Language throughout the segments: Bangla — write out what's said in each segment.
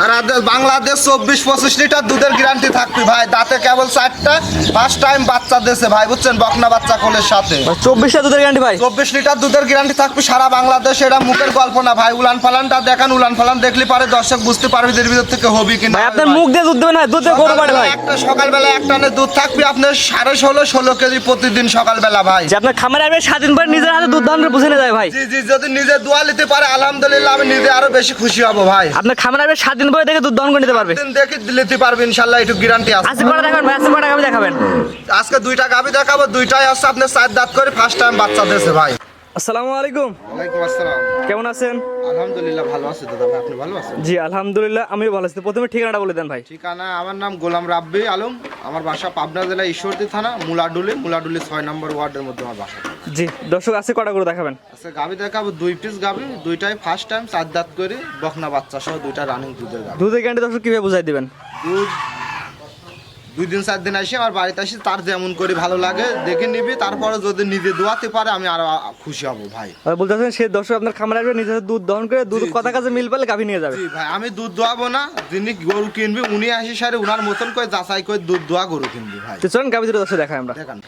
সারা বাংলাদেশ চব্বিশ পঁচিশ লিটার দুধের গ্যারান্টি থাকবে ভাই। দাঁতে কেবল চারটা ফার্স্ট টাইম বাচ্চা দিয়েছে ভাই বুঝছেন? বকনা বাচ্চা কোলের সাথে। চব্বিশটা দুধের গ্যারান্টি ভাই? চব্বিশ লিটার দুধের গ্যারান্টি থাকবে সারা বাংলাদেশ এটা মুখের গল্প না ভাই। উলান ফালানটা দেখান উলান ফালান দেখলে পারে দর্শক বুঝতে পারবে এর ভিতর থেকে হবি কিনা ভাই আপনার মুখ দিয়ে দুধ দেবেন ভাই দুধ গরু ভাই? একটা সকালবেলা এক টানে দুধ থাকবে আপনার সাড়ে ষোলো ষোলো কেজি প্রতিদিন সকালবেলা ভাই। যে আপনার খামারে আসবে স্বাধীন পরে নিজের হাতে দুধ দান বুঝে যায় ভাই। জি জি যদি নিজে দোয়া নিতে পারে আলহামদুলিল্লাহ আমি নিজে আরও বেশি খুশি হব ভাই। আপনার খামারে আসবে স্বাধীন দেখে দুধ করে নিতে পারবে। দেখে পারবে ইনশাল্লাহ একটু গ্যারান্টি আছে। আজকে কটা দেখাবেন আজকে কটা গাবি দেখাবেন? আজকে দুইটা গাবি দেখাবো দুইটাই হচ্ছে আপনার চার দাঁত করে ফার্স্ট টাইম বাচ্চা দিয়েছে ভাই। আসসালামু আলাইকুম। ওয়ালাইকুম আসসালাম। কেমন আছেন? আলহামদুলিল্লাহ ভালো আছে দাদা ভাই আপনি ভালো আছেন? জি আলহামদুলিল্লাহ আমিও ভালো আছি। প্রথমে ঠিকানাটা বলে দেন ভাই। ঠিকানা আমার নাম গোলাম রাব্বি আলম। আমার বাসা পাবনা জেলা ঈশ্বরদী থানা মুলাডুলি মুলাডুলি ছয় নম্বর ওয়ার্ডের মধ্যে আমার বাসা। জি দর্শক আছে কটা করে দেখাবেন? আচ্ছা গাবি দেখাবো দুই পিস গাবি দুইটাই ফার্স্ট টাইম চার দাঁত করে বকনা বাচ্চা সহ দুইটা রানিং দুধের গাবি দুধের গ্যারান্টি দর্শক কীভাবে বুঝাই দিবেন? দুধ দুই দিন চার দিন আসি আমার বাড়িতে আসি তার যেমন করে ভালো লাগে দেখে নিবি তারপরে যদি নিজে দোয়াতে পারে আমি আরও খুশি হব ভাই। বলতে চাচ্ছেন সে দর্শক আপনার খামারে আসবে নিজের দুধ দহন করে দুধ। কথা কাছে মিল পেলে গাভি নিয়ে যাবে। জি ভাই আমি দুধ দোয়াবো না যিনি গরু কিনবি উনি আসি সারে উনার মতন করে যাচাই করে দুধ দোয়া গরু কিনবি ভাই। তো চলুন গাভি দুটো দর্শক দেখাই আমরা। দেখান।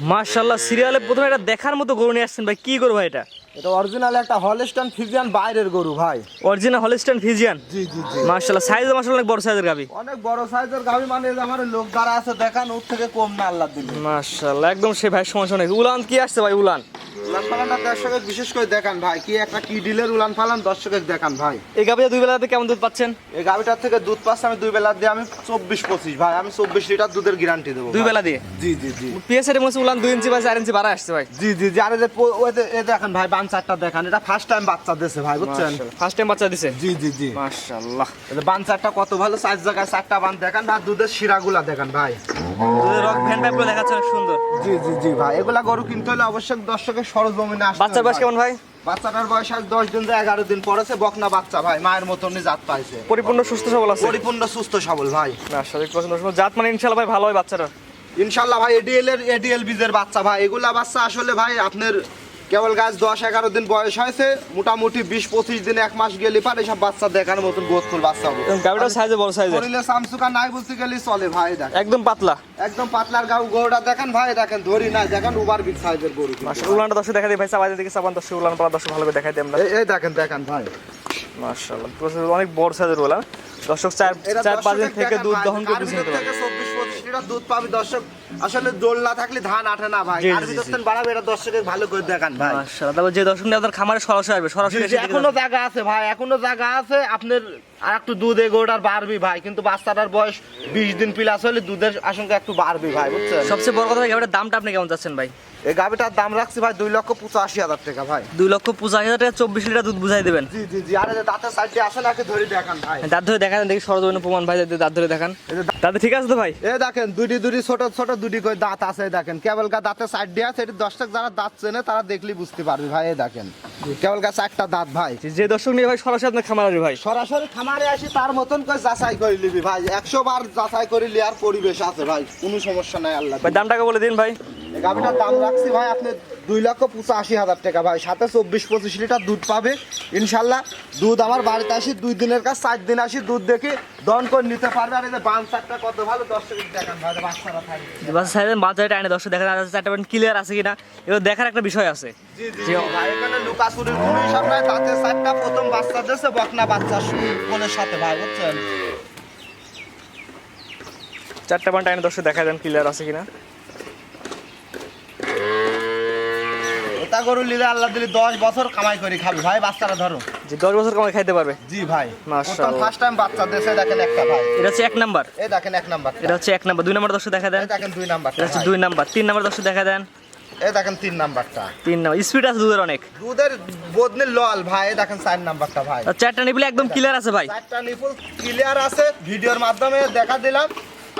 মার্শাল্লাহ সিরিয়ালে প্রথমে এটা দেখার মতো গরু নিয়ে আসছেন ভাই। কি করব এটা? এটা অরিজিনাল একটা হলস্টান ফিজিয়ান বাইরের গরু ভাই। অরিজিনাল হলিস্টান ফিজিয়ান জি জি জি। মার্শাল্লাহ সাইজ মার্শাল্লাহ অনেক বড় সাইজের গাভি অনেক বড় সাইজের গাভি মানে আমার লোক যারা আছে দেখান ওর থেকে কম না আল্লাহ দিলে। মার্শাল্লাহ একদম সে ভাই সমস্যা নেই। উলান কি আসছে ভাই উলান? উলান ফালানটা দর্শকের বিশেষ করে দেখান ভাই। কি একটা কি ডিলের উলান ফালান দর্শকের দেখান ভাই। এই দুই বেলাতে কেমন দুধ পাচ্ছেন? এই গাভিটার থেকে দুধ পাচ্ছে আমি দুই বেলা দিয়ে আমি চব্বিশ পঁচিশ ভাই। আমি চব্বিশ লিটার দুধের গ্যারান্টি দেবো দুই বেলা দিয়ে জি জি জি। পিএসের মধ্যে উলান দুই ইঞ্চি বা চার ইঞ্চি বাড়া আসছে ভাই। জি জি জি। আরে দেখেন ভাই বান চারটা দেখান এটা ফার্স্ট টাইম বাচ্চা দিয়েছে ভাই বুঝছেন? ফার্স্ট টাইম বাচ্চা দিছে? জি জি জি। এই যে কত ভালো চার জায়গায় চারটা বান দেখান ভাই দুধের শিরাগুলা দেখান ভাই। দুধের রক ভ্যান পাইপ দেখাচ্ছে অনেক সুন্দর। জি জি জি ভাই এগুলা গরু কিনতে হলে অবশ্যই দর্শকের সরজমিনে আসতে বাচ্চার বয়স কেমন ভাই? বাচ্চাটার বয়স আজ দশ দিন এগারো দিন পরেছে বকনা বাচ্চা ভাই মায়ের মতনই জাত পাইছে। পরিপূর্ণ সুস্থ সবল আছে। পরিপূর্ণ সুস্থ সবল ভাই। জাত মানে ইনশাল্লাহ ভাই ভালো হয় বাচ্চাটা ইনশাল্লাহ ভাই এডিএল এর এডিএল বীজের বাচ্চা ভাই এগুলা বাচ্চা আসলে ভাই আপনার কেবল গাছ দশ এগারো দিন বয়স হয়েছে মোটামুটি বিশ পঁচিশ দিন এক মাস গেলে পারে সব বাচ্চা দেখানোর মতন গোথফুল বাচ্চা হবে। গাভিটা সাইজে বড় সাইজের শরীরে সামসুকা নাই বলতে গেলে চলে ভাই দেখ। একদম পাতলা। একদম পাতলার গাউ গরুটা দেখেন ভাই দেখেন ধরি নাই দেখেন উবার বিগ সাইজের গরু। মার্শাল্লাহ উলানটা দর্শক দেখা দিই ভাই চাবাই দিকে চাবান দর্শক উলান পালা দর্শক ভালো করে দেখাই দিই আমরা। এই- দেখেন দেখেন ভাই। মার্শাল্লাহ অনেক বড় সাইজের উলান। দর্শক চার চার পাঁচ দিন থেকে দুধ দহন করে তার বুঝে নিতে লিটার দুধ পাবে দর্শক। আসলে দোল না থাকলে ধান আঠে না ভাই। আর। থেকে বাড়াবে এটা দর্শকের ভালো করে দেখান ভাই। মাশাআল্লাহ। তারপর যে দর্শক নিয়ে আপনার খামারে সরাসরি আসবে সরাসরি এখনও জায়গা আছে ভাই এখনও জায়গা আছে। আপনার আর একটু দুধ এগোটার বাড়বি ভাই কিন্তু বাচ্চাটার বয়স বিশ দিন প্লাস হলে দুধের আশঙ্কা একটু বাড়বে ভাই বুঝছেন? সবচেয়ে বড় কথা ভাই দামটা আপনি কেমন যাচ্ছেন ভাই? এই গাভিটার দাম রাখছি ভাই দুই লক্ষ পঁচাশি হাজার টাকা ভাই। দুই লক্ষ পঁচাশি হাজার টাকা চব্বিশ লিটার দুধ বুঝাই দেবেন। জি জি জি। আরে দাঁতের সাইডে আসে নাকি ধরে দেখান ভাই। দাঁত ধরে দেখান দেখি সরজমিন প্রমাণ ভাই দাঁত ধরে দেখান। দাঁত ঠিক আছে তো ভাই? এ দেখেন দুটি দুটি ছোট ছোট দুটি করে দাঁত আছে দেখেন। কেবল গা দাঁতের সাইড দিয়ে আছে এটি দশটা যারা দাঁত চেনে তারা দেখলেই বুঝতে পারবে ভাই এই দেখেন। কেবল গা চারটা দাঁত ভাই। যে দর্শক নিয়ে ভাই সরাসরি আপনার খামার আসবে ভাই। সরাসরি খামারে আসি তার মতন করে যাচাই করে নিবি ভাই। একশো বার যাচাই করে লিয়ার পরিবেশ আছে ভাই। কোনো সমস্যা নাই আল্লাহ ভাই দামটাকে বলে দিন ভাই। গাভিটার দাম রাখছি ভাই আপনি দুই লক্ষ পঁচাশি হাজার টাকা ভাই। সাথে চব্বিশ পঁচিশ লিটার দুধ পাবে। ইনশাল্লাহ দুধ আমার বাড়িতে আসি দুই দিনের কাজ চার দিন আসি দুধ দেখে দন করে নিতে পারবে। আর এই যে বান চারটা কত ভালো দশ টাকা দেখান ভাই বাচ্চারা থাকবে সাইজের বাজারে টাইনে দর্শক দেখা যাচ্ছে চারটা ক্লিয়ার আছে কিনা এবার দেখার একটা বিষয় আছে। জি জি জি, ভাই এখানে লুকাচুরির কোনো হিসাব নাই তাতে চারটা প্রথম বাচ্চা দিয়েছে বকনা বাচ্চা কোলের সাথে ভাই বুঝছেন? চারটা বান টাইনে দর্শক দেখা দেন ক্লিয়ার আছে কিনা। গরু নিলে আল্লাহ দিলে দশ বছর কামাই করে খাবি। ভাই বাচ্চারা ধরো। যে দশ বছর কামাই খাইতে পারবে? জি ভাই। মাশাআল্লাহ। ফার্স্ট টাইম বাচ্চা দিয়েছে দেখেন একটা ভাই। এটা হচ্ছে এক নাম্বার। এই দেখেন এক নাম্বার। এটা হচ্ছে এক নাম্বার। দুই নাম্বার দর্শক দেখা দেন। দেখেন দুই নাম্বার এটা হচ্ছে দুই নাম্বার। তিন নাম্বার দর্শক দেখা দেন। এই দেখেন তিন নাম্বারটা। তিন নাম্বার। স্পিড আছে দুধের অনেক। দুধের বদনের লল ভাই এই দেখেন চার নাম্বারটা ভাই। চারটা নিবলে একদম ক্লিয়ার আছে ভাই। চারটা নিপুল ক্লিয়ার আছে। ভিডিওর মাধ্যমে দেখা দিলাম।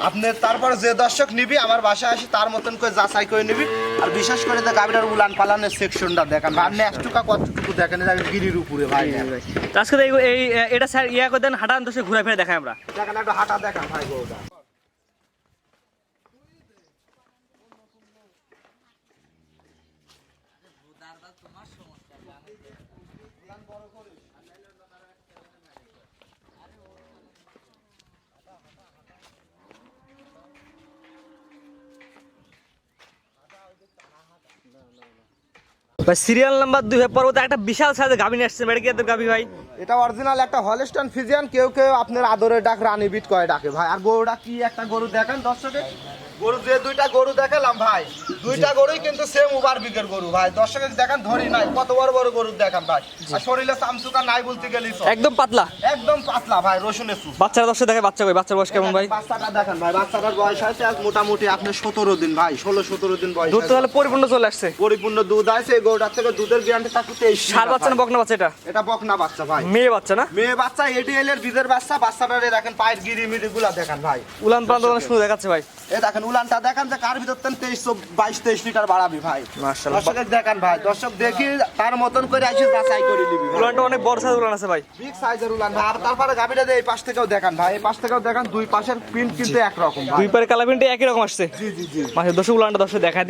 আপনি তারপর যে দর্শক নিবি আমার বাসায় আসি তার মতন করে যাচাই করে নিবি। আর বিশেষ করে দেখ গাবিটার উলান পালানের সেকশনটা দেখেন আর একটুকা কতটুকু দেখেন দেখেন গিরির উপরে ভাই। তো আজকে তো এই- এটা স্যার ইয়া করে দেন হাঁটান সে ঘুরে ফিরে দেখায় আমরা। দেখেন একটু হাঁটা দেখান ভাই গরুটা। সিরিয়াল নাম্বার দুই ভাই পরবর্তী একটা বিশাল সাইজের গাভী নিয়ে আসছেন ভাই এটা কি গাভী, ভাই। এটা অরিজিনাল একটা হলস্টন ফিজিয়ান কেউ কেউ আপনার আদরের ডাক রানী বিট করে ডাকে, ভাই। আর গরুটা কি একটা গরু দেখেন দর্শকে গরু যে দুইটা গরু দেখালাম ভাই দুইটা গরুই কিন্তু সেম উবার বিগের গরু ভাই। দর্শকে দেখেন ধরি নাই কত বড় বড় গরু দেখান ভাই। আর শরীরে চামচুকা নাই বলতে গেলি একদম পাতলা। একদম পাতলা ভাই রসুনের বাচ্চারা দশে দেখে বাচ্চা কই? বাচ্চার বয়স কেমন ভাই? বাচ্চাটা দেখেন ভাই বাচ্চাটার বয়স আজ মোটামুটি সতেরো দিন ভাই ষোলো সতেরো দিন বয়স দুধ তাহলে পরিপূর্ণ চলে আসছে। পরিপূর্ণ দুধ আছে এই গরুটার থেকে দুধের গ্যারান্টি থাকতে তেইশ সার বাচ্চা না বকনা বাচ্চা এটা? এটা বকনা বাচ্চা ভাই। মেয়ে বাচ্চা না? মেয়ে বাচ্চা এডিএল এর বীজের বাচ্চা বাচ্চাটারে দেখেন পায়ের গিরি মিরি গুলা দেখেন ভাই। উলান পালান তো অনেক দেখাচ্ছে ভাই। এ দেখেন উলানটা দেখেন যে কার ভিতর তেন তেইশ বাইশ তেইশ লিটার বাড়াবি ভাই। দর্শকের দেখেন ভাই দর্শক দেখি তার মতন করে আসি যাচাই করে নিবি উলানটা অনেক বড় সাইজ উলান আছে ভাই। বিগ সাইজের উলান ভাই আর তারপরে গাবিটা দিয়ে এই পাশ থেকেও দেখান ভাই এই পাশ থেকেও দেখান দুই পাশের প্রিন্ট কিন্তু একরকম দুই পারে কালার প্রিন্টে একই রকম আসছে। জি জি জি। মাসে দশ উলানটা দশে দেখা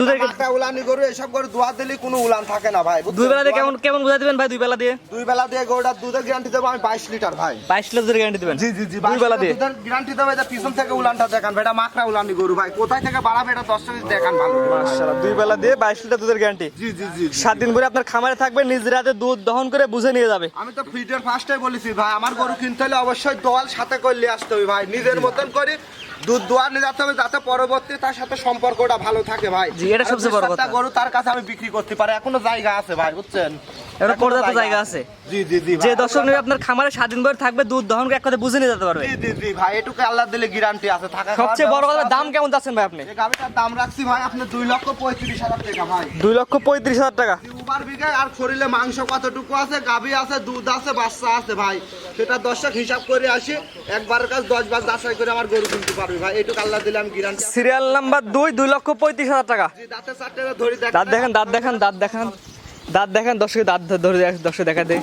দুধের একটা উলানি গরু এসব গরু দোয়া দিলে কোনো উলান থাকে না ভাই দুই বেলা দিয়ে কেমন কেমন বুঝাই দিবেন ভাই দুই বেলা দিয়ে? দুই বেলা দিয়ে গরুটার দুধের গ্যারান্টি দেবো আমি বাইশ লিটার ভাই। বাইশ লিটার গ্যারান্টি দিবেন? জি জি জি দুই বেলা দিয়ে? গ্যারান্টি দেবো এটা পিছন থেকে উলানটা দেখান ভাই এটা মাকড়া উলানি গরু ভাই কোথায় থেকে বাড়াবে এটা দশ টাকা দেখান ভালো। মাশাআল্লাহ দুই বেলা দিয়ে বাইশ লিটার দুধের গ্যারান্টি জি জি জি। সাত দিন পরে আপনার খামারে থাকবে নিজ রাতে দুধ দহন করে বুঝে নিয়ে যাবে। আমি তো ফিডের ফার্স্টে বলেছি ভাই আমার গরু কিনতে হলে অবশ্যই দল সাথে করলে আসতে হবে ভাই। নিজের মতন করে দুধ যেতে হবে যাতে পরবর্তী তার সাথে সম্পর্কটা ভালো থাকে ভাই। জি, এটা সবচেয়ে বড় কথা। গরু তার কাছে আমি বিক্রি করতে পারি এখনও জায়গা আছে ভাই বুঝছেন? এখনও এখনও পর্যাপ্ত জায়গা আছে। জি জি জি যে দর্শক আপনার খামারে সাত দিন থাকবে দুধ দহন এক কথা বুঝে নিয়ে যেতে পারবে। জি জি জি ভাই এটুকু আল্লাহ দিলে গ্যারান্টি আছে। থাকা সবচেয়ে বড় কথা দাম কেমন যাচ্ছেন ভাই আপনি? এই দাম রাখছি ভাই আপনি দুই লক্ষ পঁয়ত্রিশ হাজার টাকা ভাই। দুই লক্ষ পঁয়ত্রিশ হাজার টাকা। উবার বিঘায় আর খরিলে মাংস কতটুকু আছে গাভী আছে দুধ আছে বাচ্চা আছে ভাই। সেটা দর্শক হিসাব করে আসি একবারের কাছে দশ বার যাচাই করে আমার গরু কিনতে পারবি ভাই। এইটুকু আল্লাহ দিলে আমি গিরান সিরিয়াল নাম্বার দুই দুই লক্ষ পঁয়ত্রিশ হাজার টাকা। দাঁতে চারটে ধরি দাঁত দেখেন দাঁত দেখেন দাঁত দেখেন। দাঁত দেখেন দর্শক দাঁত ধরে দর্শক দেখা দেয়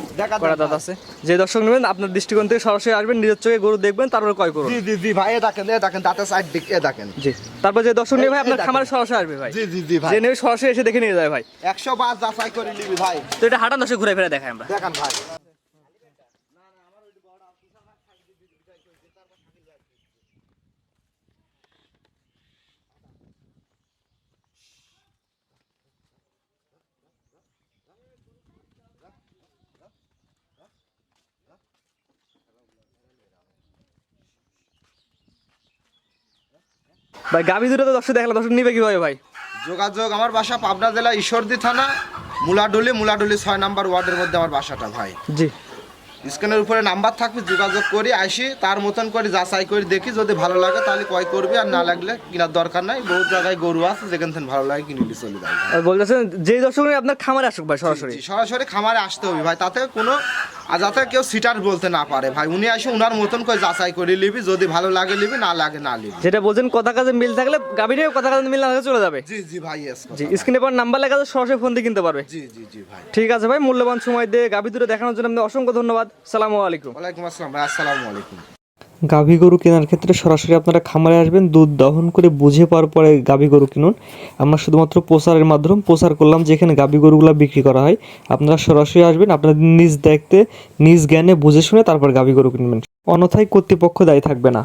দাঁত আছে। যে দর্শক নেবেন আপনার দৃষ্টিকোণ থেকে সরাসরি আসবেন নিজের চোখে গরু দেখবেন তারপরে কয় করুন জি জি জি ভাই এ দেখেন এ দেখেন দাঁতের সাইড দিক এ দেখেন। জি তারপর যে দর্শক নেবে ভাই আপনার খামারে সরাসরি আসবে ভাই। জি জি জি ভাই। যে নেবে সরাসরি এসে দেখে নিয়ে যায় ভাই। একশো বার যাচাই করে নিবি ভাই। তো এটা হাঁটান দর্শক ঘুরে ফিরে দেখাই আমরা। দেখান ভাই। ভাই গাভী দুটো তো দর্শক দেখলাম দর্শক নিবে কীভাবে ভাই? যোগাযোগ আমার বাসা পাবনা জেলা ঈশ্বরদী থানা মুলাডুলি মুলাডুলি ছয় নাম্বার ওয়ার্ডের মধ্যে আমার বাসাটা ভাই। জি। স্ক্রিনের উপরে নাম্বার থাকবে যোগাযোগ করি আসি তার মতন করে যাচাই করে দেখি যদি ভালো লাগে তাহলে কয় করবি আর না লাগলে কেনার দরকার নাই। বহুত জায়গায় গরু আছে যেখান থেকে ভালো লাগে কিনবি চলে যাবে। বলতেছেন যেই দর্শক আপনার খামারে আসুক ভাই সরাসরি। সরাসরি খামারে আসতে হবে ভাই তাতে কোনো আর যাতে কেউ সিটার বলতে না পারে ভাই উনি আসে উনার মতন করে যাচাই করে নিবি যদি ভালো লাগে নিবি না লাগে না নিবি। যেটা বলছেন কথা কাজে মিল থাকলে নিয়ে কথা কাজে মিল না থাকলে চলে যাবে। জি জি ভাই জি স্ক্রিনে পর নাম্বার লেখা আছে সরাসরি ফোন দিয়ে কিনতে পারবে। জি জি জি ভাই। ঠিক আছে ভাই মূল্যবান সময় দিয়ে গাভি দুটো দেখানোর জন্য আপনাকে অসংখ্য ধন্যবাদ। সালামু আলাইকুম। ওয়ালাইকুম আসসালাম ভাই আসসালামু আলাইকুম। গাভী গরু কেনার ক্ষেত্রে সরাসরি আপনারা খামারে আসবেন দুধ দহন করে বুঝে পাওয়ার পরে গাভী গরু কিনুন। আমরা শুধুমাত্র প্রচারের মাধ্যমে প্রচার করলাম যেখানে গাভী গরুগুলো বিক্রি করা হয়। আপনারা সরাসরি আসবেন আপনাদের নিজ দেখতে নিজ জ্ঞানে বুঝে শুনে তারপর গাভী গরু কিনবেন। অন্যথায় কর্তৃপক্ষ দায়ী থাকবে না।